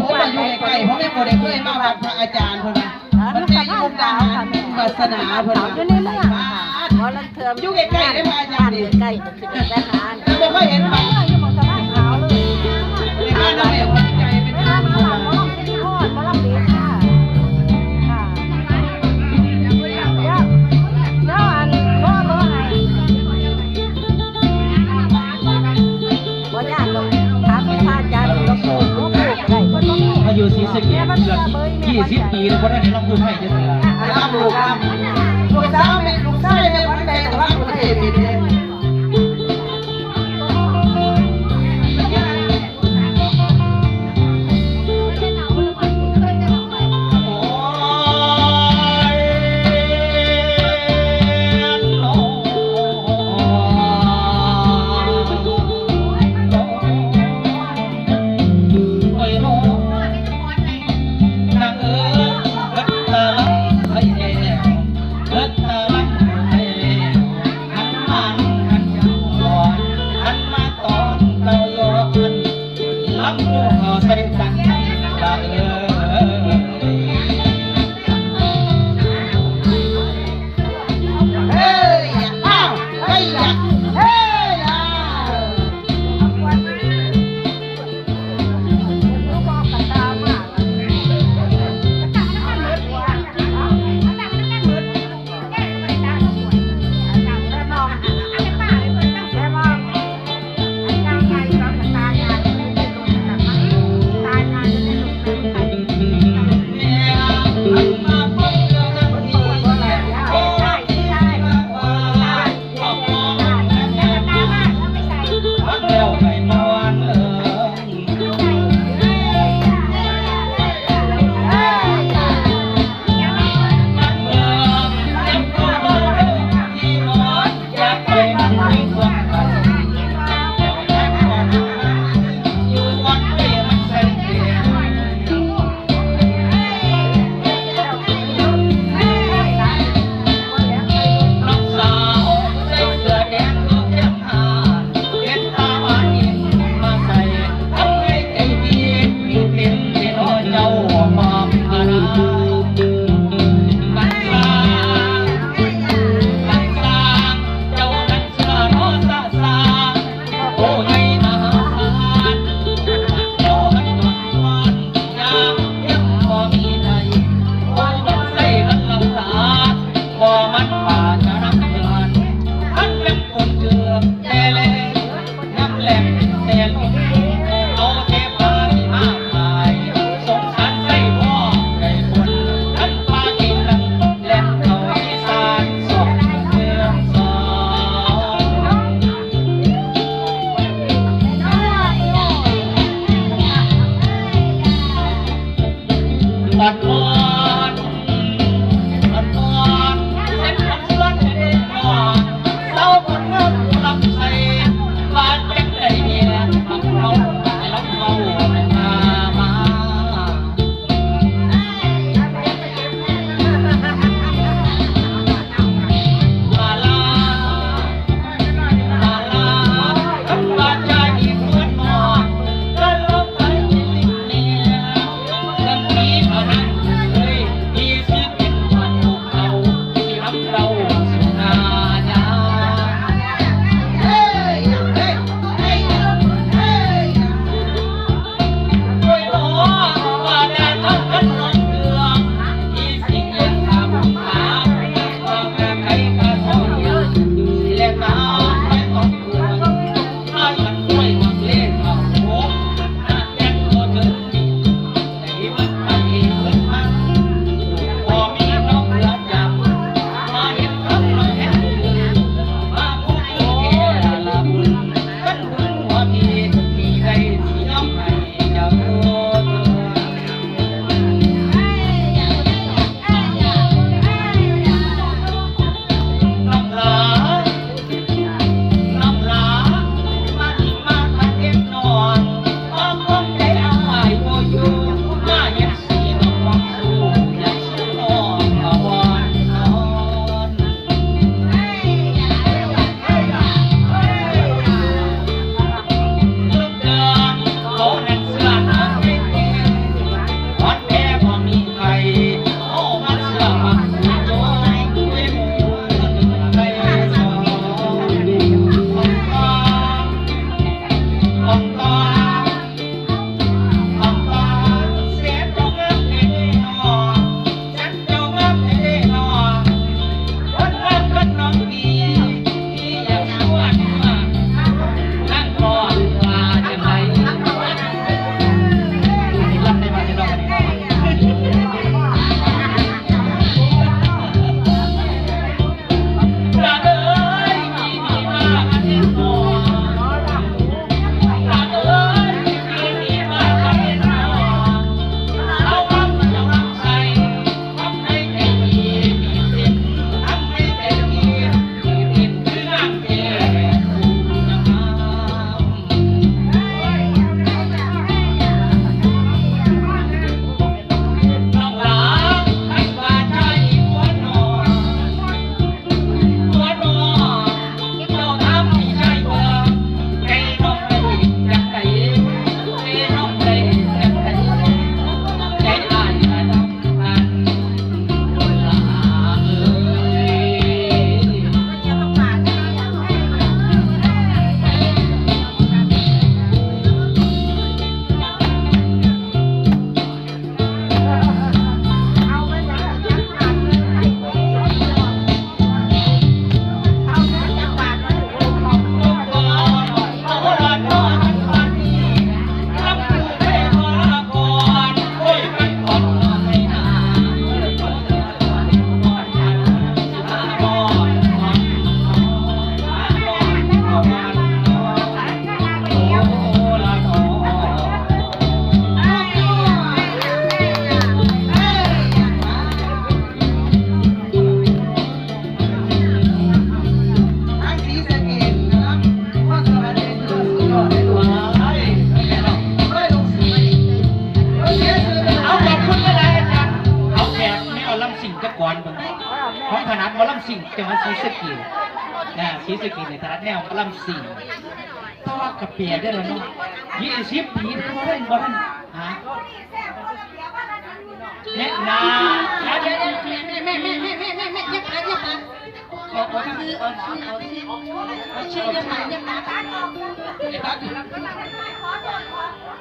ผมมาอยู่ไกลๆผมไม่บ่ได้เคยมาวัดพระอาจารย์คนนว่ามันจะอยู่ตามหาที่ศาสนาคนว่นเมืองมอยู่ใกล้ๆได้ไระอาจารย์นี่ใกล้ก็คือไม่บ่เคยเห็นพระอยู่หมองสะพนขาวย มอยู่ศรีสะเกษเกือบี่สิบปีแล้วก็ได้ในลำพูไทยจะเสียรับลูกครับลูกสาวไม่ลูกชายไม่พันแดงรับลูกเทพ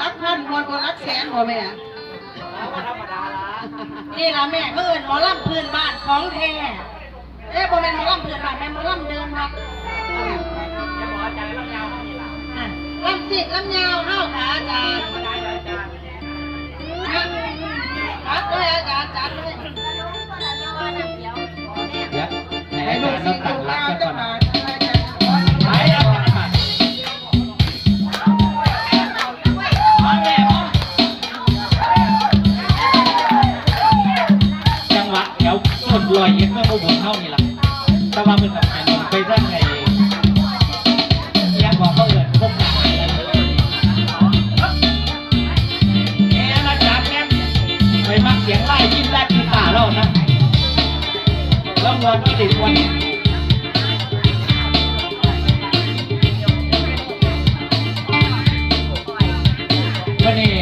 รักพันมวนกว่ารักแสนบ่แม่นี่ล่ะแม่เพื่อนหมอลำพื้นบ้านของแท้เอ๊ะบ่แม่หมอลำพื้นบ้านแม่หมอลำเดินครับลำยาวลำสิลำยาวเข้าขาอาจารย์จัดเลยอาจารย์จัดเลยไหนลูก ลอยเย็นเมื่อโมบุญเท่านี่ล่ะถ้าว่าเป็นแบบไหนไปร่างไงเนี่ยบอกเขาเลยพบหาแม่ละจัดแม่ไปมักเสียงไล่ยิ้มแรกที่ป่าล้วนะแล้วงอนก็ติดวันวันนี้